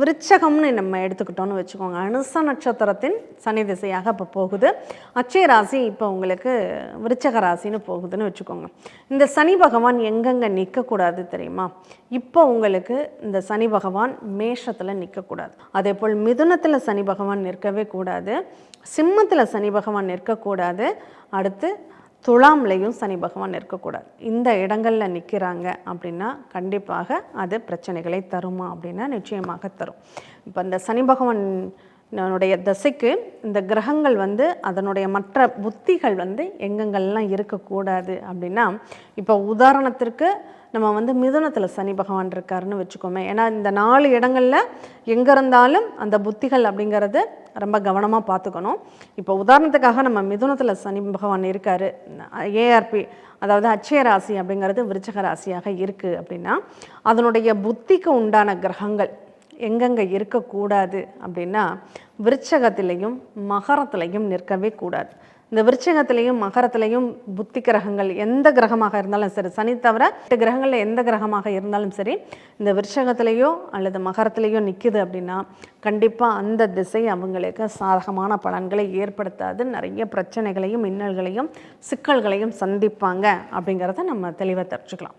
விருச்சகம்னு நம்ம எடுத்துக்கிட்டோம்னு வச்சுக்கோங்க. அனுச நட்சத்திரத்தின் சனி திசையாக இப்போ போகுது. அச்சய ராசி இப்போ உங்களுக்கு விருச்சக ராசின்னு போகுதுன்னு வச்சுக்கோங்க. இந்த சனி பகவான் எங்கெங்கே நிற்கக்கூடாது தெரியுமா? இப்போ உங்களுக்கு இந்த சனி பகவான் மேஷத்தில் நிற்கக்கூடாது அதே போல் மிதுனத்தில் சனி பகவான் நிற்கவே கூடாது. சிம்மத்தில் சனி பகவான் நிற்கக்கூடாது. அடுத்து துலாம்லையும் சனி பகவான் இருக்கக்கூடாது இந்த இடங்களில் நிற்கிறாங்க அப்படின்னா கண்டிப்பாக அது பிரச்சனைகளை தருமா அப்படின்னா நிச்சயமாக தரும். இப்போ இந்த சனி பகவான் நம்மளுடைய தசைக்கு இந்த கிரகங்கள் வந்து அதனுடைய மற்ற புத்திகள் வந்து எங்கெங்கெல்லாம் இருக்கக்கூடாது அப்படின்னா இப்போ உதாரணத்திற்கு நம்ம வந்து மிதுனத்தில் சனி பகவான் இருக்காருன்னு வச்சுக்கோமே. ஏன்னா இந்த நாலு இடங்களில் எங்கே இருந்தாலும் அந்த புத்திகள் அப்படிங்கிறது ரொம்ப கவனமாக பார்த்துக்கணும். இப்போ உதாரணத்துக்காக நம்ம மிதுனத்தில் சனி பகவான் இருக்கார். ஏஆர்பி அதாவது அச்சய ராசி அப்படிங்கிறது விருச்சக ராசியாக இருக்குது அப்படின்னா அதனுடைய புத்திக்கு உண்டான கிரகங்கள் எங்கெங்கே இருக்கக்கூடாது அப்படின்னா விருச்சகத்திலையும் மகரத்திலையும் நிற்கவே கூடாது. இந்த விருச்சகத்திலையும் மகரத்திலையும் புத்தி கிரகங்கள் எந்த கிரகமாக இருந்தாலும் சரி சனி தவிர எட்டு கிரகங்களில் எந்த கிரகமாக இருந்தாலும் சரி இந்த விருச்சகத்திலேயோ அல்லது மகரத்திலேயோ நிற்குது அப்படின்னா கண்டிப்பாக அந்த திசை அவங்களுக்கு சாதகமான பலன்களை ஏற்படுத்தாது. நிறைய பிரச்சனைகளையும் இன்னல்களையும் சிக்கல்களையும் சந்திப்பாங்க அப்படிங்கிறத நம்ம தெளிவாக தெரிஞ்சுக்கலாம்.